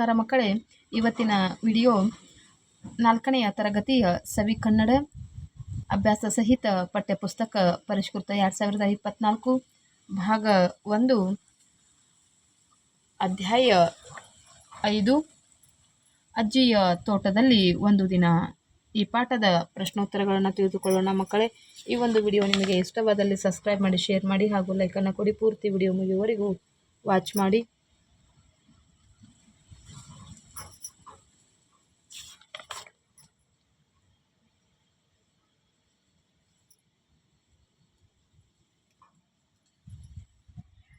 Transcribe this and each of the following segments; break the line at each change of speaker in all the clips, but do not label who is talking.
ನಮಸ್ಕಾರ ಮಕ್ಕಳೇ. ಇವತ್ತಿನ ವಿಡಿಯೋ ನಾಲ್ಕನೆಯ ತರಗತಿಯ ಸವಿ ಕನ್ನಡ ಅಭ್ಯಾಸ ಸಹಿತ ಪಠ್ಯಪುಸ್ತಕ ಪರಿಷ್ಕೃತ ಎರಡು ಸಾವಿರದ ಇಪ್ಪತ್ತ್ನಾಲ್ಕು ಭಾಗ ಒಂದು, ಅಧ್ಯಾಯ ಐದು, ಅಜ್ಜಿಯ ತೋಟದಲ್ಲಿ ಒಂದು ದಿನ. ಈ ಪಾಠದ ಪ್ರಶ್ನೋತ್ತರಗಳನ್ನು ತಿಳಿದುಕೊಳ್ಳೋಣ ಮಕ್ಕಳೇ. ಈ ಒಂದು ವಿಡಿಯೋ ನಿಮಗೆ ಇಷ್ಟವಾದಲ್ಲಿ ಸಬ್ಸ್ಕ್ರೈಬ್ ಮಾಡಿ, ಶೇರ್ ಮಾಡಿ ಹಾಗೂ ಲೈಕನ್ನು ಕೊಡಿ. ಪೂರ್ತಿ ವಿಡಿಯೋ ಮುಗಿಯುವವರೆಗೂ ವಾಚ್ ಮಾಡಿ.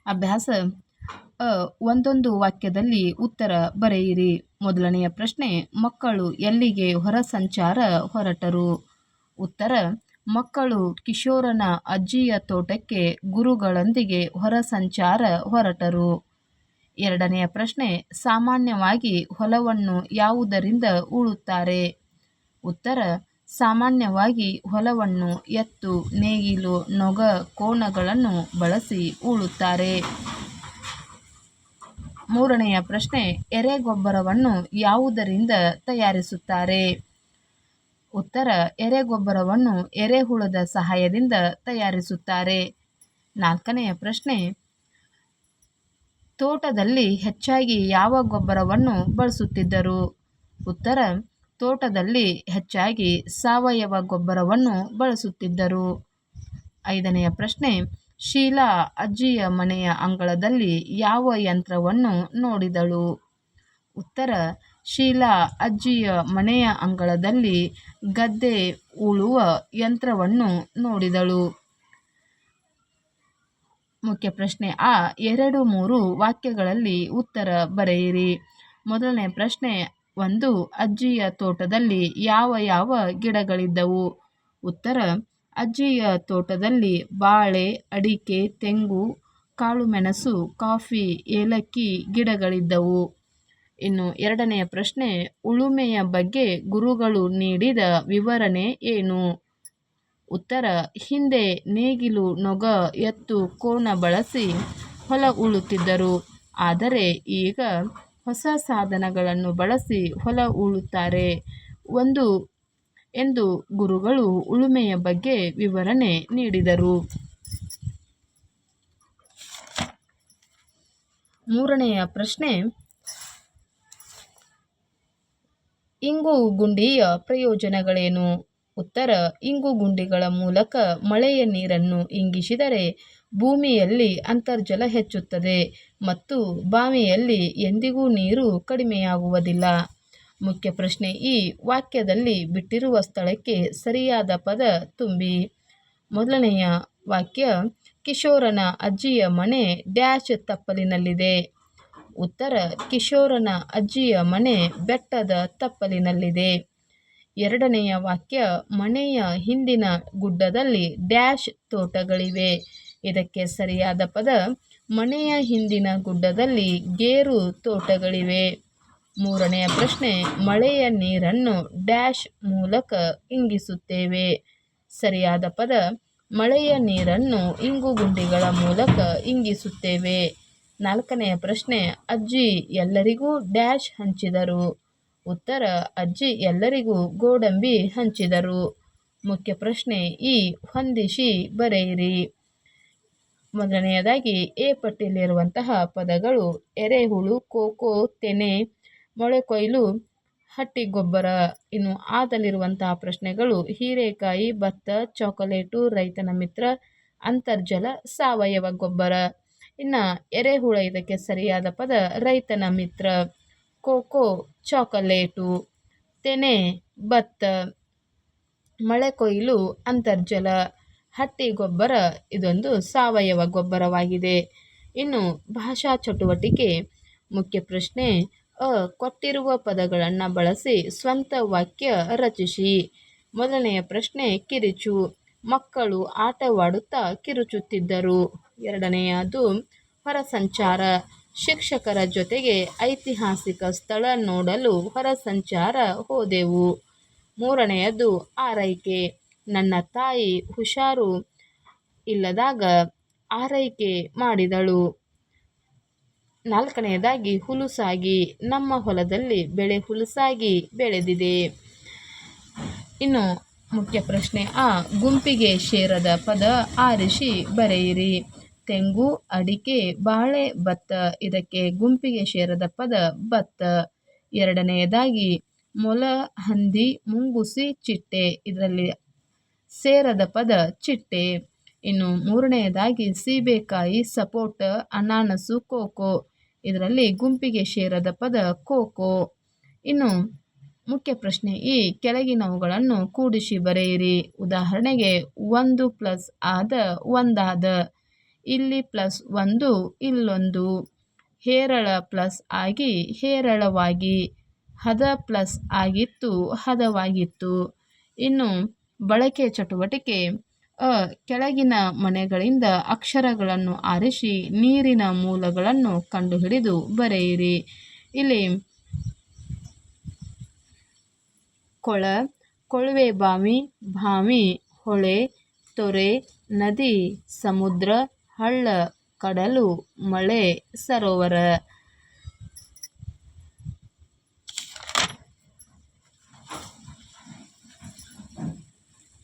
ಅಭ್ಯಾಸ. ಒಂದೊಂದು ವಾಕ್ಯದಲ್ಲಿ ಉತ್ತರ ಬರೆಯಿರಿ. ಮೊದಲನೆಯ ಪ್ರಶ್ನೆ, ಮಕ್ಕಳು ಎಲ್ಲಿಗೆ ಹೊರ ಸಂಚಾರ ಹೊರಟರು? ಉತ್ತರ, ಮಕ್ಕಳು ಕಿಶೋರನ ಅಜ್ಜಿಯ ತೋಟಕ್ಕೆ ಗುರುಗಳೊಂದಿಗೆ ಹೊರ ಸಂಚಾರ ಹೊರಟರು. ಎರಡನೆಯ ಪ್ರಶ್ನೆ, ಸಾಮಾನ್ಯವಾಗಿ ಹೊಲವನ್ನು ಯಾವುದರಿಂದ ಉಳುತ್ತಾರೆ? ಉತ್ತರ ಸಾಮಾನ್ಯವಾಗಿ ಹೊಲವನ್ನು ಎತ್ತು, ನೇಗಿಲು, ನೊಗ, ಕೋಣಗಳನ್ನು ಬಳಸಿ ಉಳುತ್ತಾರೆ ಮೂರನೆಯ ಪ್ರಶ್ನೆ ಎರೆಗೊಬ್ಬರವನ್ನು ಯಾವುದರಿಂದ ತಯಾರಿಸುತ್ತಾರೆ? ಉತ್ತರ ಎರೆಗೊಬ್ಬರವನ್ನು ಎರೆಹುಳದ ಸಹಾಯದಿಂದ ತಯಾರಿಸುತ್ತಾರೆ. ನಾಲ್ಕನೆಯ ಪ್ರಶ್ನೆ, ತೋಟದಲ್ಲಿ ಹೆಚ್ಚಾಗಿ ಯಾವ ಗೊಬ್ಬರವನ್ನು ಬಳಸುತ್ತಿದ್ದರು? ಉತ್ತರ ತೋಟದಲ್ಲಿ ಹೆಚ್ಚಾಗಿ ಸಾವಯವ ಗೊಬ್ಬರವನ್ನು ಬಳಸುತ್ತಿದ್ದರು. ಐದನೆಯ ಪ್ರಶ್ನೆ, ಶೀಲಾ ಅಜ್ಜಿಯ ಮನೆಯ ಅಂಗಳದಲ್ಲಿ ಯಾವ ಯಂತ್ರವನ್ನು ನೋಡಿದಳು? ಉತ್ತರ, ಶೀಲಾ ಅಜ್ಜಿಯ ಮನೆಯ ಅಂಗಳದಲ್ಲಿ ಗದ್ದೆ ಉಳುವ ಯಂತ್ರವನ್ನು ನೋಡಿದಳು. ಮುಖ್ಯ ಪ್ರಶ್ನೆ ಆ, ಎರಡು ಮೂರು ವಾಕ್ಯಗಳಲ್ಲಿ ಉತ್ತರ ಬರೆಯಿರಿ. ಮೊದಲನೇ ಪ್ರಶ್ನೆ ಒಂದು ಅಜ್ಜಿಯ ತೋಟದಲ್ಲಿ ಯಾವ ಯಾವ ಗಿಡಗಳಿದ್ದವು? ಉತ್ತರ, ಅಜ್ಜಿಯ ತೋಟದಲ್ಲಿ ಬಾಳೆ, ಅಡಿಕೆ, ತೆಂಗು, ಕಾಳುಮೆಣಸು, ಕಾಫಿ, ಏಲಕ್ಕಿ ಗಿಡಗಳಿದ್ದವು. ಇನ್ನು ಎರಡನೆಯ ಪ್ರಶ್ನೆ, ಉಳುಮೆಯ ಬಗ್ಗೆ ಗುರುಗಳು ನೀಡಿದ ವಿವರಣೆ ಏನು? ಉತ್ತರ, ಹಿಂದೆ ನೇಗಿಲು ನೊಗ ಎತ್ತು ಕೋಣ ಬಳಸಿ ಹೊಲ ಉಳುತ್ತಿದ್ದರು. ಆದರೆ ಈಗ ಹೊಸ ಸಾಧನಗಳನ್ನು ಬಳಸಿ ಹೊಲ ಉಳುತ್ತಾರೆ ಒಂದು ಎಂದು ಗುರುಗಳು ಉಳುಮೆಯ ಬಗ್ಗೆ ವಿವರಣೆ ನೀಡಿದರು. ಮೂರನೆಯ ಪ್ರಶ್ನೆ, ಇಂಗು ಗುಂಡಿಯ ಪ್ರಯೋಜನಗಳೇನು? ಉತ್ತರ, ಇಂಗು ಗುಂಡಿಗಳ ಮೂಲಕ ಮಳೆಯ ನೀರನ್ನು ಇಂಗಿಸಿದರೆ ಭೂಮಿಯಲ್ಲಿ ಅಂತರ್ಜಲ ಹೆಚ್ಚುತ್ತದೆ ಮತ್ತು ಬಾವಿಯಲ್ಲಿ ಎಂದಿಗೂ ನೀರು ಕಡಿಮೆಯಾಗುವುದಿಲ್ಲ. ಮುಖ್ಯ ಪ್ರಶ್ನೆ ಈ ವಾಕ್ಯದಲ್ಲಿ ಬಿಟ್ಟಿರುವ ಸ್ಥಳಕ್ಕೆ ಸರಿಯಾದ ಪದ ತುಂಬಿ. ಮೊದಲನೆಯ ವಾಕ್ಯ, ಕಿಶೋರನ ಅಜ್ಜಿಯ ಮನೆ ಡ್ಯಾಶ್ ತಪ್ಪಲಿನಲ್ಲಿದೆ. ಉತ್ತರ, ಕಿಶೋರನ ಅಜ್ಜಿಯ ಮನೆ ಬೆಟ್ಟದ ತಪ್ಪಲಿನಲ್ಲಿದೆ. ಎರಡನೆಯ ವಾಕ್ಯ, ಮನೆಯ ಹಿಂದಿನ ಗುಡ್ಡದಲ್ಲಿ ಡ್ಯಾಶ್ ತೋಟಗಳಿವೆ. ಇದಕ್ಕೆ ಸರಿಯಾದ ಪದ ಮನೆಯ ಹಿಂದಿನ ಗುಡ್ಡದಲ್ಲಿ ಗೇರು ತೋಟಗಳಿವೆ. ಮೂರನೆಯ ಪ್ರಶ್ನೆ, ಮಳೆಯ ನೀರನ್ನು ಡ್ಯಾಶ್ ಮೂಲಕ ಇಂಗಿಸುತ್ತೇವೆ. ಸರಿಯಾದ ಪದ, ಮಳೆಯ ನೀರನ್ನು ಇಂಗುಗುಂಡಿಗಳ ಮೂಲಕ ಇಂಗಿಸುತ್ತೇವೆ. ನಾಲ್ಕನೆಯ ಪ್ರಶ್ನೆ, ಅಜ್ಜಿ ಎಲ್ಲರಿಗೂ ಡ್ಯಾಶ್ ಹಂಚಿದರು? ಉತ್ತರ, ಅಜ್ಜಿ ಎಲ್ಲರಿಗೂ ಗೋಡಂಬಿ ಹಂಚಿದರು. ಮುಖ್ಯ ಪ್ರಶ್ನೆ, ಈ ಹೊಂದಿಸಿ ಬರೆಯಿರಿ. ಮೊದಲನೆಯದಾಗಿ, ಎ ಪಟ್ಟಿಯಲ್ಲಿರುವಂತಹ ಪದಗಳು ಎರೆಹುಳು, ಕೋಕೋ, ತೆನೆ ಮಳೆಕೈಲು ಹಟ್ಟಿ ಗೊಬ್ಬರ ಇನ್ನು ಆದಲ್ಲಿರುವಂತಹ ಪ್ರಶ್ನೆಗಳು ಹೀರೆಕಾಯಿ, ಭತ್ತ, ಚಾಕೊಲೇಟು, ರೈತನ ಮಿತ್ರ, ಅಂತರ್ಜಲ, ಸಾವಯವ ಗೊಬ್ಬರ. ಇನ್ನು ಎರೆಹುಳ ಇದಕ್ಕೆ ಸರಿಯಾದ ಪದ ರೈತನ ಮಿತ್ರ, ಕೋಕೋ, ಚಾಕೊಲೇಟು, ತೆನೆ, ಭತ್ತ ಮಳೆ ಕೊಯ್ಲು ಅಂತರ್ಜಲ. ಹಟ್ಟಿ ಗೊಬ್ಬರ ಇದೊಂದು ಸಾವಯವ ಗೊಬ್ಬರವಾಗಿದೆ. ಇನ್ನು ಭಾಷಾ ಚಟುವಟಿಕೆ. ಮುಖ್ಯ ಪ್ರಶ್ನೆ, ಅ, ಕೊಟ್ಟಿರುವ ಪದಗಳನ್ನು ಬಳಸಿ ಸ್ವಂತ ವಾಕ್ಯ ರಚಿಸಿ. ಮೊದಲನೆಯ ಪ್ರಶ್ನೆ, ಕಿರಿಚು. ಮಕ್ಕಳು ಆಟವಾಡುತ್ತಾ ಕಿರುಚುತ್ತಿದ್ದರು. ಎರಡನೆಯದು ಹೊರ ಸಂಚಾರ ಶಿಕ್ಷಕರ ಜೊತೆಗೆ ಐತಿಹಾಸಿಕ ಸ್ಥಳ ನೋಡಲು ಹೊರ ಸಂಚಾರ ಹೋದೆವು. ಮೂರನೆಯದು, ಆರೈಕೆ. ನನ್ನ ತಾಯಿ ಹುಷಾರು ಇಲ್ಲದಾಗ ಆರೈಕೆ ಮಾಡಿದಳು. ನಾಲ್ಕನೆಯದಾಗಿ ಹುಲುಸಾಗಿ ನಮ್ಮ ಹೊಲದಲ್ಲಿ ಬೆಳೆ ಹುಲುಸಾಗಿ ಬೆಳೆದಿದೆ. ಇನ್ನು ಮುಖ್ಯ ಪ್ರಶ್ನೆ ಆ, ಗುಂಪಿಗೆ ಸೇರದ ಪದ ಆರಿಸಿ ಬರೆಯಿರಿ. ತೆಂಗು, ಅಡಿಕೆ, ಬಾಳೆ, ಭತ್ತ, ಇದಕ್ಕೆ ಗುಂಪಿಗೆ ಸೇರದ ಪದ ಭತ್ತ. ಎರಡನೆಯದಾಗಿ ಮೊಲ ಹಂದಿ ಮುಂಗುಸಿ, ಚಿಟ್ಟೆ, ಇದರಲ್ಲಿ ಸೇರದ ಪದ ಚಿಟ್ಟೆ. ಇನ್ನು ಮೂರನೆಯದಾಗಿ ಸೀಬೆಕಾಯಿ, ಸಪೋಟ, ಅನಾನಸು, ಕೋಕೋ. ಇದರಲ್ಲಿ ಗುಂಪಿಗೆ ಸೇರದ ಪದ ಕೋಕೋ. ಇನ್ನು ಮುಖ್ಯ ಪ್ರಶ್ನೆ ಈ ಕೆಳಗಿನವುಗಳನ್ನು ಕೂಡಿಸಿ ಬರೆಯಿರಿ. ಉದಾಹರಣೆಗೆ ಒಂದು ಪ್ಲಸ್ ಆದ ಒಂದಾದ. ಇಲ್ಲಿ ಪ್ಲಸ್ ಒಂದು, ಇಲ್ಲೊಂದು. ಹೇರಳ ಪ್ಲಸ್ ಆಗಿ ಹೇರಳವಾಗಿ. ಹದ ಪ್ಲಸ್ ಆಗಿತ್ತು, ಹದವಾಗಿತ್ತು. ಇನ್ನು ಬಳಕೆ ಚಟುವಟಿಕೆ, ಅ, ಕೆಳಗಿನ ಮನೆಗಳಿಂದ ಅಕ್ಷರಗಳನ್ನು ಆರಿಸಿ ನೀರಿನ ಮೂಲಗಳನ್ನು ಕಂಡುಹಿಡಿದು ಬರೆಯಿರಿ. ಇಲ್ಲಿ, ಕೊಳ, ಕೊಳವೆ ಬಾವಿ ಬಾವಿ ಹೊಳೆ, ತೊರೆ, ನದಿ, ಸಮುದ್ರ, ಹಳ್ಳ, ಕಡಲು, ಮಳೆ, ಸರೋವರ.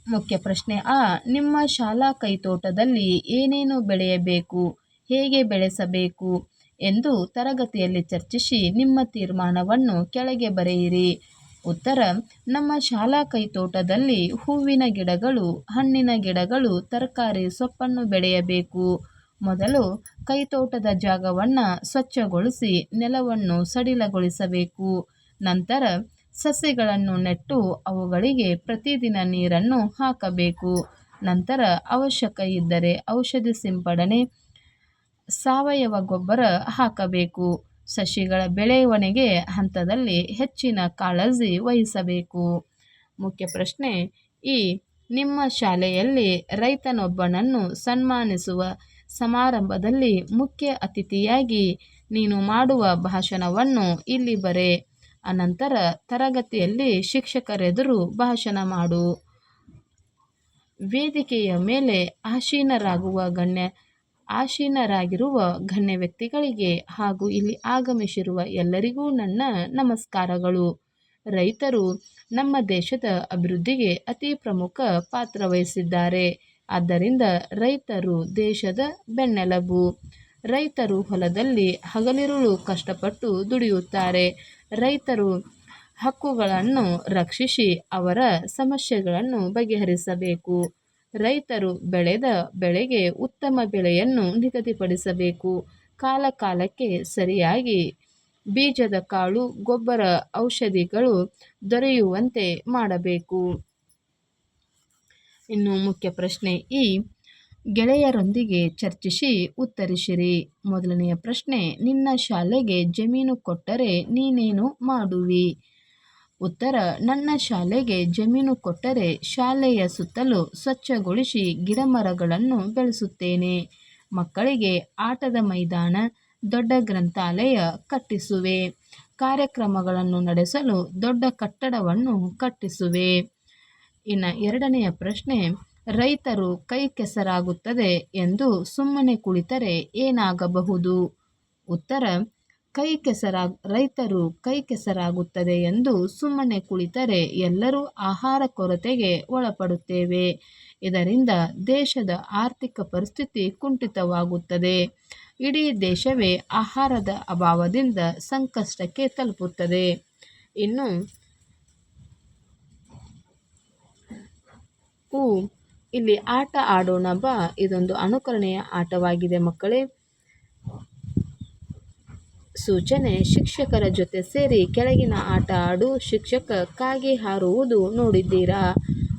ಮುಖ್ಯ ಪ್ರಶ್ನೆ. ಆ, ನಿಮ್ಮ ಶಾಲಾ ಕೈತೋಟದಲ್ಲಿ ಏನೇನು ಬೆಳೆಯಬೇಕು, ಹೇಗೆ ಬೆಳೆಸಬೇಕು ಎಂದು ತರಗತಿಯಲ್ಲಿ ಚರ್ಚಿಸಿ ನಿಮ್ಮ ತೀರ್ಮಾನವನ್ನು ಕೆಳಗೆ ಬರೆಯಿರಿ. ಉತ್ತರ, ನಮ್ಮ ಶಾಲಾ ಕೈತೋಟದಲ್ಲಿ ಹೂವಿನ ಗಿಡಗಳು, ಹಣ್ಣಿನ ಗಿಡಗಳು, ತರಕಾರಿ ಸೊಪ್ಪನ್ನು ಬೆಳೆಯಬೇಕು. ಮೊದಲು ಕೈತೋಟದ ಜಾಗವನ್ನು ಸ್ವಚ್ಛಗೊಳಿಸಿ ನೆಲವನ್ನು ಸಡಿಲಗೊಳಿಸಬೇಕು. ನಂತರ ಸಸಿಗಳನ್ನು ನೆಟ್ಟು ಅವುಗಳಿಗೆ ಪ್ರತಿದಿನ ನೀರನ್ನು ಹಾಕಬೇಕು. ನಂತರ ಅವಶ್ಯಕ ಇದ್ದರೆ ಔಷಧಿ ಸಿಂಪಡಣೆ, ಸಾವಯವ ಗೊಬ್ಬರ ಹಾಕಬೇಕು. ಸಸಿಗಳ ಬೆಳವಣಿಗೆ ಹಂತದಲ್ಲಿ ಹೆಚ್ಚಿನ ಕಾಳಜಿ ವಹಿಸಬೇಕು. ಮುಖ್ಯ ಪ್ರಶ್ನೆ, ಈ ನಿಮ್ಮ ಶಾಲೆಯಲ್ಲಿ ರೈತನೊಬ್ಬನನ್ನು ಸನ್ಮಾನಿಸುವ ಸಮಾರಂಭದಲ್ಲಿ ಮುಖ್ಯ ಅತಿಥಿಯಾಗಿ ನೀನು ಮಾಡುವ ಭಾಷಣವನ್ನು ಇಲ್ಲಿ ಬರೆ. ಅನಂತರ ತರಗತಿಯಲ್ಲಿ ಶಿಕ್ಷಕರೆದುರು ಭಾಷಣ ಮಾಡು. ವೇದಿಕೆಯ ಮೇಲೆ ಆಸೀನರಾಗುವ ಗಣ್ಯ, ಆಸೀನರಾಗಿರುವ ಗಣ್ಯ ವ್ಯಕ್ತಿಗಳಿಗೆ ಹಾಗೂ ಇಲ್ಲಿ ಆಗಮಿಸಿರುವ ಎಲ್ಲರಿಗೂ ನನ್ನ ನಮಸ್ಕಾರಗಳು. ರೈತರು ನಮ್ಮ ದೇಶದ ಅಭಿವೃದ್ಧಿಗೆ ಅತಿ ಪ್ರಮುಖ ಪಾತ್ರ ವಹಿಸಿದ್ದಾರೆ ಆದ್ದರಿಂದ ರೈತರು ದೇಶದ ಬೆನ್ನೆಲುಬು. ರೈತರು ಹೊಲದಲ್ಲಿ ಹಗಲಿರುಳು ಕಷ್ಟಪಟ್ಟು ದುಡಿಯುತ್ತಾರೆ. ರೈತರು ಹಕ್ಕುಗಳನ್ನು ರಕ್ಷಿಸಿ ಅವರ ಸಮಸ್ಯೆಗಳನ್ನು ಬಗೆಹರಿಸಬೇಕು. ರೈತರು ಬೆಳೆದ ಬೆಳೆಗೆ ಉತ್ತಮ ಬೆಲೆಯನ್ನು ನಿಗದಿಪಡಿಸಬೇಕು. ಕಾಲಕಾಲಕ್ಕೆ ಸರಿಯಾಗಿ ಬೀಜದ ಕಾಳು, ಗೊಬ್ಬರ, ಔಷಧಿಗಳು ದೊರೆಯುವಂತೆ ಮಾಡಬೇಕು. ಇನ್ನು ಮುಖ್ಯ ಪ್ರಶ್ನೆ ಈ ಗೆಳೆಯರೊಂದಿಗೆ ಚರ್ಚಿಸಿ ಉತ್ತರಿಸಿರಿ. ಮೊದಲನೆಯ ಪ್ರಶ್ನೆ, ನಿನ್ನ ಶಾಲೆಗೆ ಜಮೀನು ಕೊಟ್ಟರೆ ನೀನೇನು ಮಾಡುವಿ? ಉತ್ತರ, ನನ್ನ ಶಾಲೆಗೆ ಜಮೀನು ಕೊಟ್ಟರೆ ಶಾಲೆಯ ಸುತ್ತಲೂ ಸ್ವಚ್ಛಗೊಳಿಸಿ ಗಿಡಮರಗಳನ್ನು ಬೆಳೆಸುತ್ತೇನೆ. ಮಕ್ಕಳಿಗೆ ಆಟದ ಮೈದಾನ, ದೊಡ್ಡ ಗ್ರಂಥಾಲಯ ಕಟ್ಟಿಸುವೆ. ಕಾರ್ಯಕ್ರಮಗಳನ್ನು ನಡೆಸಲು ದೊಡ್ಡ ಕಟ್ಟಡವನ್ನು ಕಟ್ಟಿಸುವೆ. ಇನ್ನು ಎರಡನೆಯ ಪ್ರಶ್ನೆ ರೈತರು ಕೈ ಕೆಸರಾಗುತ್ತದೆ ಎಂದು ಸುಮ್ಮನೆ ಕುಳಿತರೆ ಏನಾಗಬಹುದು? ಉತ್ತರ, ಕೈ ಕೆಸರಾಗ ರೈತರು ಕೈ ಕೆಸರಾಗುತ್ತದೆ ಎಂದು ಸುಮ್ಮನೆ ಕುಳಿತರೆ ಎಲ್ಲರೂ ಆಹಾರ ಕೊರತೆಗೆ ಒಳಪಡುತ್ತೇವೆ. ಇದರಿಂದ ದೇಶದ ಆರ್ಥಿಕ ಪರಿಸ್ಥಿತಿ ಕುಂಠಿತವಾಗುತ್ತದೆ. ಇಡೀ ದೇಶವೇ ಆಹಾರದ ಅಭಾವದಿಂದ ಸಂಕಷ್ಟಕ್ಕೆ ತಲುಪುತ್ತದೆ. ಇನ್ನು, ಉ ಇಲ್ಲಿ ಆಟ ಆಡೋಣ ಬಾ. ಇದೊಂದು ಅನುಕರಣೆಯ ಆಟವಾಗಿದೆ ಮಕ್ಕಳೇ. ಸೂಚನೆ, ಶಿಕ್ಷಕರ ಜೊತೆ ಸೇರಿ ಕೆಳಗಿನ ಆಟ ಆಡು, ಶಿಕ್ಷಕ ಕಾಗೆ ಹಾರುವುದು ನೋಡಿದ್ದೀರಾ?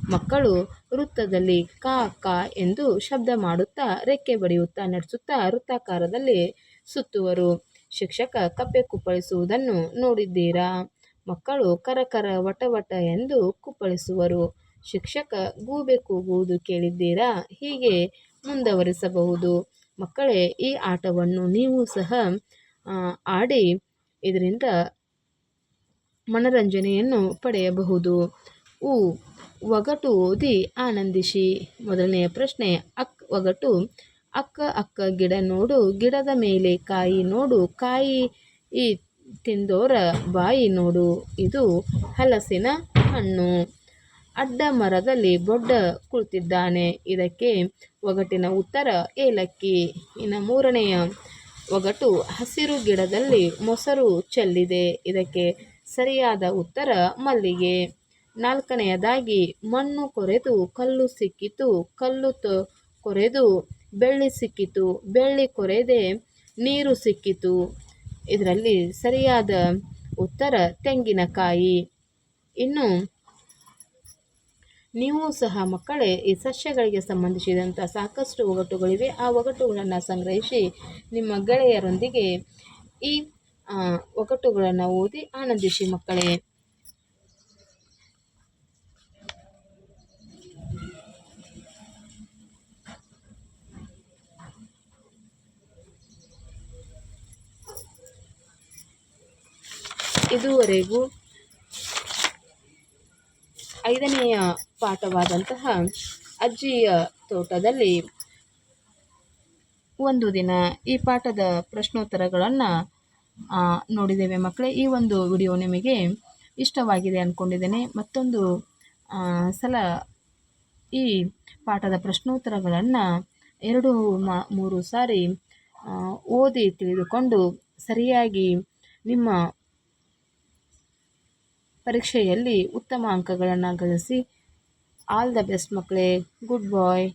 ಮಕ್ಕಳು ವೃತ್ತದಲ್ಲಿ ಕಾ ಕಾ ಎಂದು ಶಬ್ದ ಮಾಡುತ್ತಾ ರೆಕ್ಕೆ ಬಡಿಯುತ್ತಾ ನಡೆಸುತ್ತಾ ವೃತ್ತಾಕಾರದಲ್ಲಿ ಸುತ್ತುವರು. ಶಿಕ್ಷಕ ಕಪ್ಪೆ ಕುಪ್ಪಳಿಸುವುದನ್ನು ನೋಡಿದ್ದೀರಾ? ಮಕ್ಕಳು ಕರಕರ ವಟ ವಟ ಎಂದು ಕುಪ್ಪಳಿಸುವರು. ಶಿಕ್ಷಕ ಗೂಬೆ ಕೂಗುವುದು ಕೇಳಿದ್ದೀರಾ? ಹೀಗೆ ಮುಂದುವರಿಸಬಹುದು. ಮಕ್ಕಳೇ, ಈ ಆಟವನ್ನು ನೀವು ಸಹ ಆಡಿ ಇದರಿಂದ ಮನರಂಜನೆಯನ್ನು ಪಡೆಯಬಹುದು. ಉ, ಒಗಟು ಓದಿ ಆನಂದಿಸಿ ಮೊದಲನೆಯ ಪ್ರಶ್ನೆ, ಅಕ್ ಒಗಟು, ಅಕ್ಕ ಅಕ್ಕ ಗಿಡ ನೋಡು, ಗಿಡದ ಮೇಲೆ ಕಾಯಿ ನೋಡು, ಕಾಯಿ ಈ ತಿಂದೋರ ಬಾಯಿ ನೋಡು, ಇದು ಹಲಸಿನ ಹಣ್ಣು. ಅಡ್ಡ ಮರದಲ್ಲಿ ಬೊಡ್ಡ ಕುಳಿತಿದ್ದಾನೆ. ಇದಕ್ಕೆ ಒಗಟಿನ ಉತ್ತರ ಏಲಕ್ಕಿ. ಇನ್ನು ಮೂರನೆಯ ಒಗಟು ಹಸಿರು ಗಿಡದಲ್ಲಿ ಮೊಸರು ಚೆಲ್ಲಿದೆ. ಇದಕ್ಕೆ ಸರಿಯಾದ ಉತ್ತರ ಮಲ್ಲಿಗೆ. ನಾಲ್ಕನೆಯದಾಗಿ ಮಣ್ಣು ಕೊರೆದು ಕಲ್ಲು ಸಿಕ್ಕಿತು. ಕಲ್ಲು ತೊ ಕೊರೆದು ಬೆಳ್ಳಿ ಸಿಕ್ಕಿತು. ಬೆಳ್ಳಿ ಕೊರೆದೆ ನೀರು ಸಿಕ್ಕಿತು. ಇದರಲ್ಲಿ ಸರಿಯಾದ ಉತ್ತರ ತೆಂಗಿನಕಾಯಿ. ಇನ್ನು ನೀವು ಸಹ ಮಕ್ಕಳೇ, ಈ ಸಸ್ಯಗಳಿಗೆ ಸಂಬಂಧಿಸಿದಂಥ ಸಾಕಷ್ಟು ಒಗಟುಗಳಿವೆ. ಆ ಒಗಟುಗಳನ್ನು ಸಂಗ್ರಹಿಸಿ ನಿಮ್ಮ ಗೆಳೆಯರೊಂದಿಗೆ ಈ ಒಗಟುಗಳನ್ನು ಓದಿ ಆನಂದಿಸಿ ಮಕ್ಕಳೇ. ಇದುವರೆಗೂ ಐದನೆಯ ಪಾಠವಾದಂತಹ ಅಜ್ಜಿಯ ತೋಟದಲ್ಲಿ ಒಂದು ದಿನ ಈ ಪಾಠದ ಪ್ರಶ್ನೋತ್ತರಗಳನ್ನು ನೋಡಿದ್ದೇವೆ ಮಕ್ಕಳೇ. ಈ ಒಂದು ವಿಡಿಯೋ ನಿಮಗೆ ಇಷ್ಟವಾಗಿದೆ ಅಂದ್ಕೊಂಡಿದ್ದೇನೆ ಮತ್ತೊಂದು ಸಲ ಈ ಪಾಠದ ಪ್ರಶ್ನೋತ್ತರಗಳನ್ನು ಎರಡು ಮೂರು ಸಾರಿ ಓದಿ ತಿಳಿದುಕೊಂಡು ಸರಿಯಾಗಿ ನಿಮ್ಮ ಪರೀಕ್ಷೆಯಲ್ಲಿ ಉತ್ತಮ ಅಂಕಗಳನ್ನು ಗಳಿಸಿ ಆಲ್ ದ ಬೆಸ್ಟ್ ಮಕ್ಕಳೇ ಗುಡ್ ಬಾಯ್